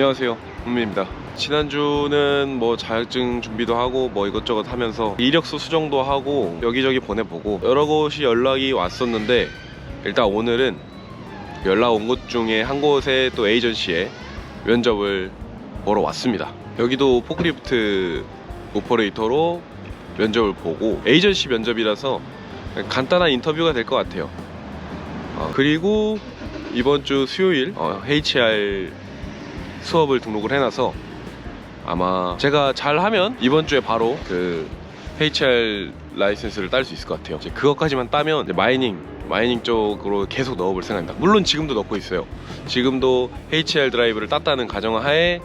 안녕하세요. 훈민입니다. 지난주는 뭐 자격증 준비도 하고 뭐 이것저것 하면서 이력서 수정도 하고 여기저기 보내보고 여러 곳이 연락이 왔었는데 일단 오늘은 연락 온 곳 중에 한 곳에 또 에이전시에 면접을 보러 왔습니다. 여기도 포크리프트 오퍼레이터로 면접을 보고 에이전시 면접이라서 간단한 인터뷰가 될 것 같아요. 어, 그리고 이번 주 수요일 어, HR 수업을 등록을 해놔서 아마 제가 잘하면 이번 주에 바로 그 HR 라이센스를 딸 수 있을 것 같아요. 이제 그것까지만 따면 마이닝 마이닝 쪽으로 계속 넣어볼 생각입니다. 물론 지금도 넣고 있어요. 지금도 HR 드라이브를 땄다는 가정하에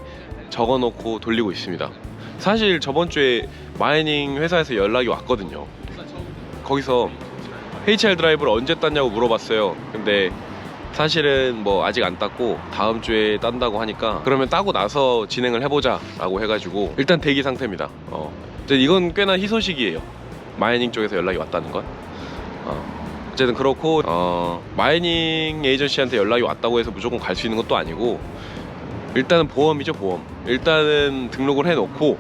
적어놓고 돌리고 있습니다. 사실 저번 주에 마이닝 회사에서 연락이 왔거든요. 거기서 HR 드라이브를 언제 땄냐고 물어봤어요. 근데 사실은 뭐 아직 안 땄고 다음 주에 딴다고 하니까 그러면 따고 나서 진행을 해보자 라고 해가지고 일단 대기 상태입니다. 어. 이건 꽤나 희소식이에요. 마이닝 쪽에서 연락이 왔다는 건. 어. 어쨌든 그렇고 어, 마이닝 에이전시한테 연락이 왔다고 해서 무조건 갈 수 있는 것도 아니고 일단은 보험이죠 보험. 일단은 등록을 해놓고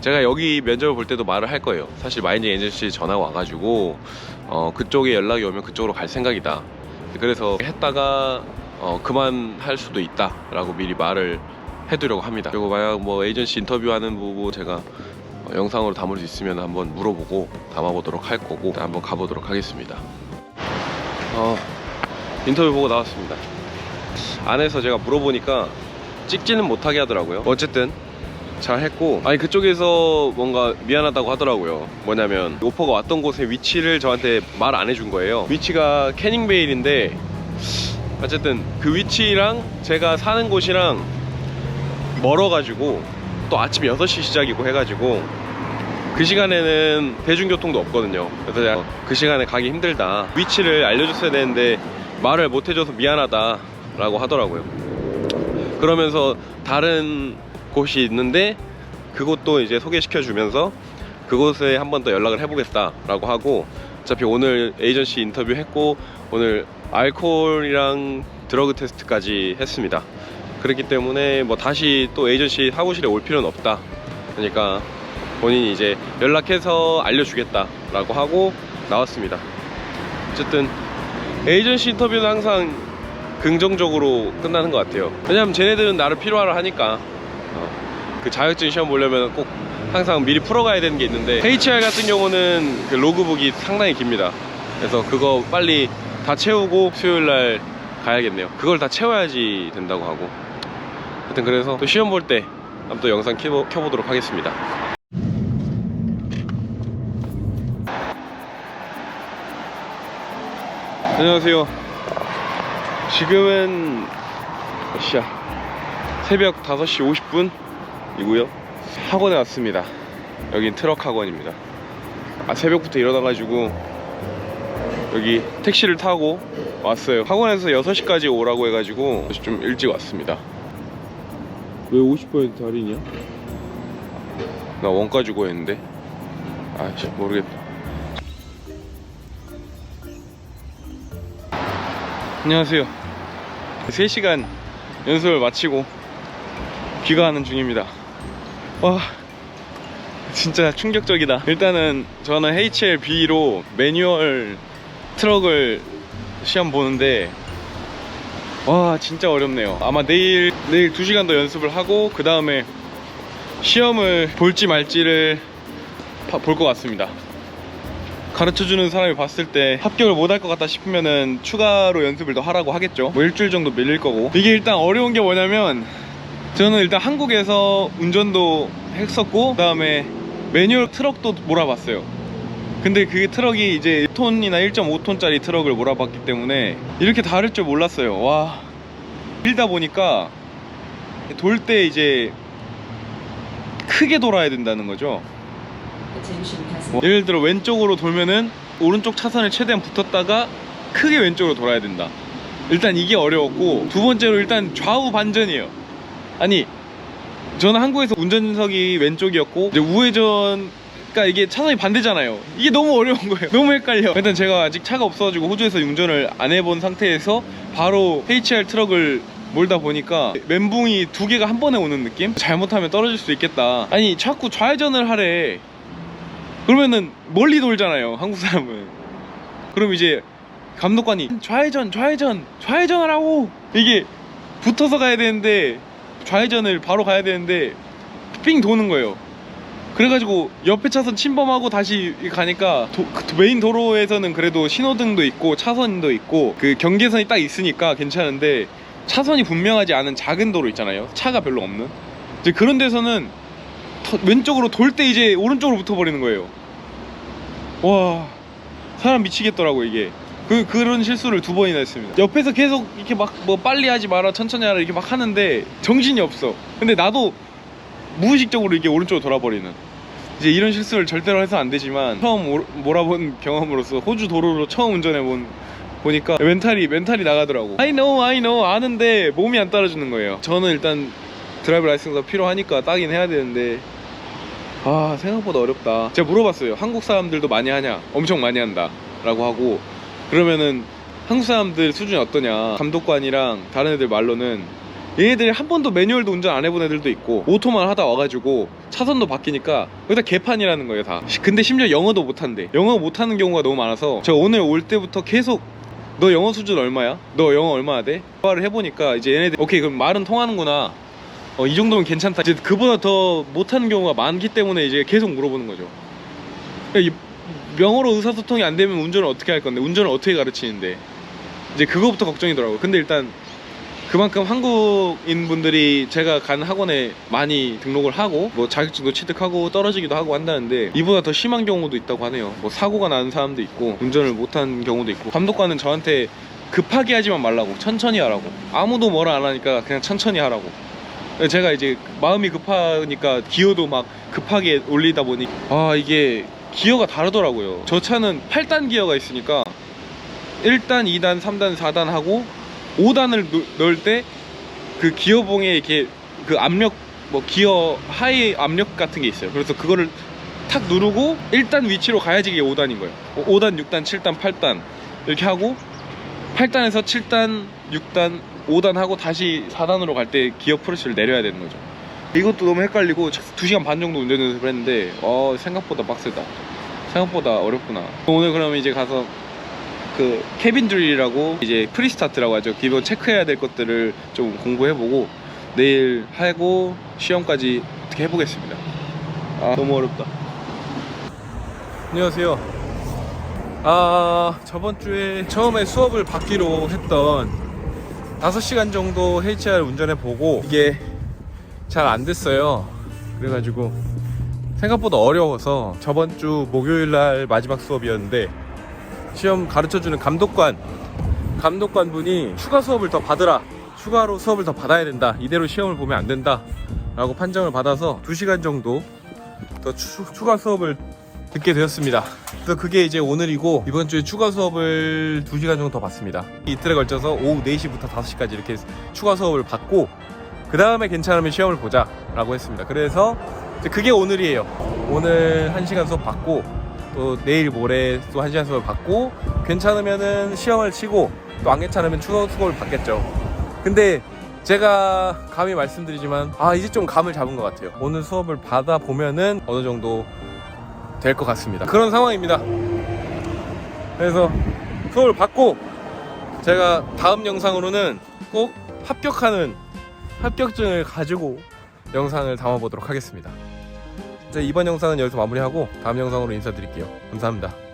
제가 여기 면접을 볼 때도 말을 할 거예요. 사실 마이닝 에이전시 전화가 와가지고 어, 그쪽에 연락이 오면 그쪽으로 갈 생각이다 그래서 했다가 어, 그만할 수도 있다라고 미리 말을 해두려고 합니다. 그리고 만약 뭐 에이전시 인터뷰하는 부분 제가 어, 영상으로 담을 수 있으면 한번 물어보고 담아보도록 할 거고 한번 가보도록 하겠습니다. 어, 인터뷰 보고 나왔습니다. 안에서 제가 물어보니까 찍지는 못하게 하더라고요. 어쨌든 잘 했고 아니 그쪽에서 뭔가 미안하다고 하더라고요. 뭐냐면 오퍼가 왔던 곳의 위치를 저한테 말 안 해준 거예요. 위치가 캐닝베일인데 어쨌든 그 위치랑 제가 사는 곳이랑 멀어가지고 또 아침 6시 시작이고 해가지고 그 시간에는 대중교통도 없거든요. 그래서 그 시간에 가기 힘들다. 위치를 알려줬어야 되는데 말을 못 해줘서 미안하다 라고 하더라고요. 그러면서 다른 곳이 있는데 그곳도 이제 소개시켜 주면서 그곳에 한 번 더 연락을 해보겠다라고 하고 어차피 오늘 에이전시 인터뷰 했고 오늘 알코올이랑 드러그 테스트까지 했습니다. 그렇기 때문에 뭐 다시 또 에이전시 사무실에 올 필요는 없다. 그러니까 본인이 이제 연락해서 알려주겠다라고 하고 나왔습니다. 어쨌든 에이전시 인터뷰는 항상 긍정적으로 끝나는 것 같아요. 왜냐면 쟤네들은 나를 필요하라 하니까. 어, 그 자격증 시험 보려면 꼭 항상 미리 풀어가야 되는 게 있는데 HR 같은 경우는 그 로그북이 상당히 깁니다. 그래서 그거 빨리 다 채우고 수요일날 가야겠네요. 그걸 다 채워야지 된다고 하고. 하여튼 그래서 또 시험 볼 때 한번 또 영상 켜보, 켜보도록 하겠습니다. 안녕하세요. 지금은 몇 시야? 새벽 5시 50분 이고요. 학원에 왔습니다. 여긴 트럭 학원입니다. 아 새벽부터 일어나가지고 여기 택시를 타고 왔어요. 학원에서 6시까지 오라고 해가지고 좀 일찍 왔습니다. 왜 50% 할인이야? 나 원가 주고 했는데. 아씨 모르겠다. 안녕하세요. 3시간 연습을 마치고 귀가하는 중입니다 와 진짜 충격적이다. 일단은 저는 HLB로 매뉴얼 트럭을 시험 보는데 와 진짜 어렵네요. 아마 내일 내일 2시간 더 연습을 하고 그 다음에 시험을 볼지 말지를 볼 것 같습니다. 가르쳐주는 사람이 봤을 때 합격을 못 할 것 같다 싶으면은 추가로 연습을 더 하라고 하겠죠. 뭐 일주일 정도 밀릴 거고. 이게 일단 어려운 게 뭐냐면 저는 일단 한국에서 운전도 했었고 그 다음에 매뉴얼 트럭도 몰아봤어요. 근데 그게 트럭이 이제 1톤이나 1.5톤짜리 트럭을 몰아봤기 때문에 이렇게 다를 줄 몰랐어요. 와. 밀다 보니까 돌 때 이제 크게 돌아야 된다는 거죠. 뭐 예를 들어 왼쪽으로 돌면은 오른쪽 차선에 최대한 붙었다가 크게 왼쪽으로 돌아야 된다. 일단 이게 어려웠고 두 번째로 일단 좌우 반전이에요 아니 저는 한국에서 운전석이 왼쪽이었고 이제 우회전 그러니까 이게 차선이 반대잖아요 이게 너무 어려운 거예요 너무 헷갈려 일단 제가 아직 차가 없어가지고 호주에서 운전을 안 해본 상태에서 바로 HR 트럭을 몰다 보니까 멘붕이 두 개가 한 번에 오는 느낌? 잘못하면 떨어질 수 있겠다. 아니 자꾸 좌회전을 하래. 그러면은 멀리 돌잖아요. 한국 사람은. 그럼 이제 감독관이 좌회전, 좌회전, 좌회전하라고 이게 붙어서 가야 되는데 좌회전을 바로 가야 되는데 삥 도는 거예요. 그래가지고 옆에 차선 침범하고 다시 가니까 도- 그 메인 도로에서는 그래도 신호등도 있고 차선도 있고 그 경계선이 딱 있으니까 괜찮은데 차선이 분명하지 않은 작은 도로 있잖아요. 차가 별로 없는. 이제 그런 데서는 터- 왼쪽으로 돌 때 이제 오른쪽으로 붙어버리는 거예요. 와 사람 미치겠더라고 이게. 그 그런 실수를 두 번이나 했습니다. 옆에서 계속 이렇게 막 뭐 빨리 하지 마라 천천히 하라 이렇게 막 하는데 정신이 없어. 근데 나도 무의식적으로 이게 오른쪽으로 돌아버리는 이제 이런 실수를 절대로 해서 안 되지만 처음 오- 몰아본 경험으로서 호주 도로로 처음 운전해 본 보니까 멘탈이 멘탈이 나가더라고. I know, I know 아는데 몸이 안 따라주는 거예요. 저는 일단 드라이브 라이센스가 필요하니까 따긴 해야 되는데 아 생각보다 어렵다. 제가 물어봤어요. 한국 사람들도 많이 하냐? 엄청 많이 한다 라고 하고 그러면은 한국 사람들 수준이 어떠냐? 감독관이랑 다른 애들 말로는 얘네들이 한 번도 매뉴얼도 운전 안 해본 애들도 있고 오토만 하다 와가지고 차선도 바뀌니까 여기다 개판이라는 거예요 다 근데 심지어 영어도 못한대 영어 못하는 경우가 너무 많아서 제가 오늘 올 때부터 계속 너 영어 수준 얼마야? 너 영어 얼마나 돼? 대화를 해보니까 이제 얘네들 오케이 그럼 말은 통하는구나 어, 이 정도면 괜찮다 이제 그보다 더 못하는 경우가 많기 때문에 이제 계속 물어보는 거죠 그러니까 이 영어로 의사소통이 안 되면 운전을 어떻게 할 건데 운전을 어떻게 가르치는데. 이제 그거부터 걱정이더라고요. 근데 일단 그만큼 한국인 분들이 제가 간 학원에 많이 등록을 하고 뭐 자격증도 취득하고 떨어지기도 하고 한다는데 이보다 더 심한 경우도 있다고 하네요. 뭐 사고가 나는 사람도 있고 운전을 못한 경우도 있고. 감독관은 저한테 급하게 하지만 말라고 천천히 하라고. 아무도 뭐라 안 하니까 그냥 천천히 하라고. 제가 이제 마음이 급하니까 기어도 막 급하게 올리다 보니 아 이게 기어가 다르더라고요. 저 차는 8단 기어가 있으니까 1단, 2단, 3단, 4단 하고 5단을 넣을 때 그 기어봉에 이렇게 그 압력 뭐 기어 하이 압력 같은 게 있어요. 그래서 그거를 탁 누르고 1단 위치로 가야지 이게 5단인 거예요. 5단, 6단, 7단, 8단 이렇게 하고 8단에서 7단, 6단, 5단 하고 다시 4단으로 갈 때 기어 프레스를 내려야 되는 거죠. 이것도 너무 헷갈리고 2시간 반 정도 운전 연습을 했는데 어 생각보다 빡세다. 생각보다 어렵구나. 오늘 그러면 이제 가서 그 캐빈 드릴이라고 이제 프리스타트라고 하죠. 기본 체크해야 될 것들을 좀 공부해보고 내일 하고 시험까지 어떻게 해보겠습니다. 아 너무 어렵다. 안녕하세요. 아 저번 주에 처음에 수업을 받기로 했던 5시간 정도 HR 운전해 보고 이게 잘 안 됐어요. 그래가지고 생각보다 어려워서 저번 주 목요일 날 마지막 수업이었는데 시험 가르쳐주는 감독관 감독관 분이 추가 수업을 더 받으라 추가로 수업을 더 받아야 된다 이대로 시험을 보면 안 된다 라고 판정을 받아서 2시간 정도 더 추, 추가 수업을 듣게 되었습니다 그래서 그게 이제 오늘이고 이번 주에 추가 수업을 2시간 정도 더 받습니다 이틀에 걸쳐서 오후 4시부터 5시까지 이렇게 추가 수업을 받고 그 다음에 괜찮으면 시험을 보자 라고 했습니다. 그래서 그게 오늘이에요. 오늘 1시간 수업 받고 또 내일 모레 또 1시간 수업을 받고 괜찮으면은 시험을 치고 또 안 괜찮으면 추가 수업을 받겠죠. 근데 제가 감히 말씀드리지만 아 이제 좀 감을 잡은 것 같아요. 오늘 수업을 받아 보면은 어느 정도 될 것 같습니다. 그런 상황입니다. 그래서 수업을 받고 제가 다음 영상으로는 꼭 합격하는 합격증을 가지고 영상을 담아보도록 하겠습니다. 자, 이번 영상은 여기서 마무리하고 다음 영상으로 인사드릴게요. 감사합니다